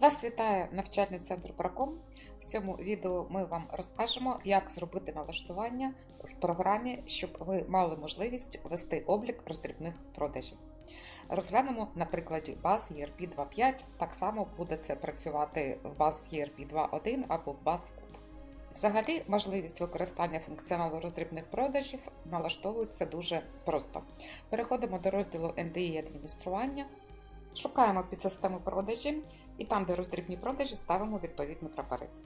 Вас вітає навчальний центр Проком. В цьому відео ми вам розкажемо, як зробити налаштування в програмі, щоб ви мали можливість вести облік роздрібних продажів. Розглянемо на прикладі баз ERP 2.5. Так само буде це працювати в баз ERP 2.1 або в баз Куб. Взагалі, можливість використання функціоналу роздрібних продажів налаштовується дуже просто. Переходимо до розділу NDI адміністрування. Шукаємо підсистему продажі і там, де роздрібні продажі, ставимо відповідний прапорець.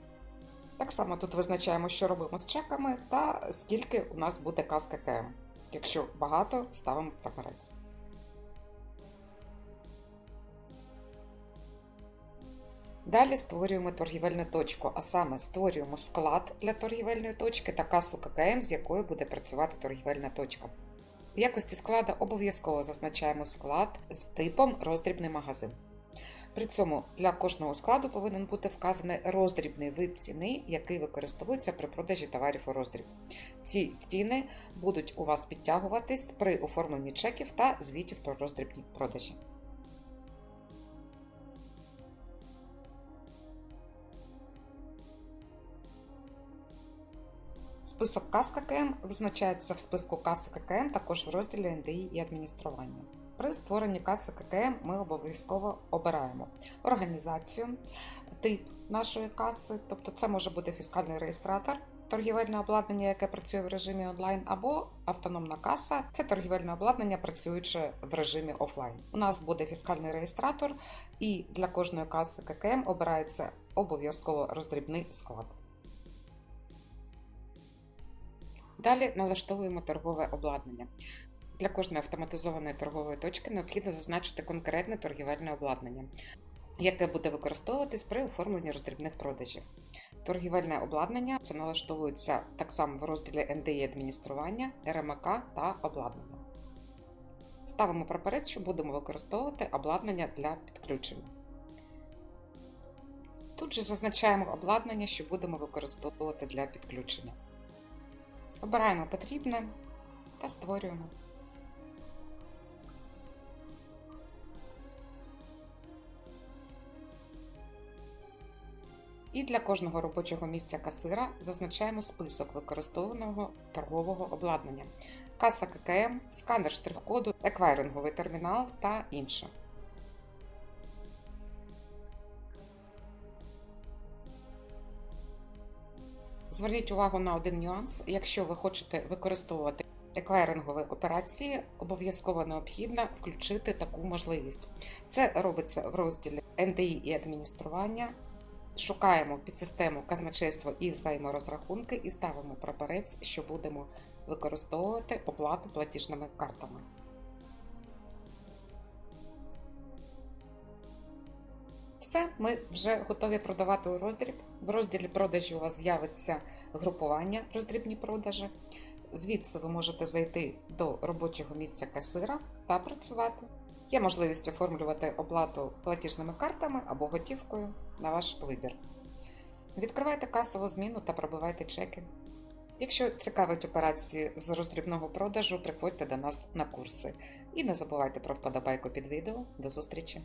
Так само тут визначаємо, що робимо з чеками та скільки у нас буде кас ККМ. Якщо багато, ставимо прапорець. Далі створюємо торгівельну точку, а саме створюємо склад для торгівельної точки та касу ККМ, з якою буде працювати торгівельна точка. В якості складу обов'язково зазначаємо склад з типом роздрібний магазин. При цьому для кожного складу повинен бути вказаний роздрібний вид ціни, який використовується при продажі товарів у роздріб. Ці ціни будуть у вас підтягуватись при оформленні чеків та звітів про роздрібні продажі. Список кас ККМ визначається в списку каси ККМ, також в розділі НДІ і адміністрування. При створенні каси ККМ ми обов'язково обираємо організацію, тип нашої каси, тобто це може бути фіскальний реєстратор, торгівельне обладнання, яке працює в режимі онлайн, або автономна каса це торгівельне обладнання, працюючи в режимі офлайн. У нас буде фіскальний реєстратор, і для кожної каси ККМ обирається обов'язково роздрібний склад. Далі налаштовуємо торгове обладнання. Для кожної автоматизованої торгової точки необхідно зазначити конкретне торгівельне обладнання, яке буде використовуватись при оформленні роздрібних продажів. Торгівельне обладнання це налаштовується так само в розділі НДІ адміністрування, РМК та обладнання. Ставимо прапорець, що будемо використовувати обладнання для підключення. Тут же зазначаємо обладнання, що будемо використовувати для підключення. Обираємо потрібне та створюємо. І для кожного робочого місця касира зазначаємо список використовуваного торгового обладнання, каса ККМ, сканер штрих-коду, еквайринговий термінал та інше. Зверніть увагу на один нюанс. Якщо ви хочете використовувати еквайрингові операції, обов'язково необхідно включити таку можливість. Це робиться в розділі НДІ і адміністрування. Шукаємо підсистему казначейство і взаєморозрахунки і ставимо прапорець, що будемо використовувати оплату платіжними картами. Все, ми вже готові продавати у роздріб. В розділі продажі у вас з'явиться групування роздрібні продажі. Звідси ви можете зайти до робочого місця касира та працювати. Є можливість оформлювати оплату платіжними картами або готівкою на ваш вибір. Відкривайте касову зміну та пробивайте чеки. Якщо цікавить операції з роздрібного продажу, приходьте до нас на курси. І не забувайте про вподобайку під відео. До зустрічі!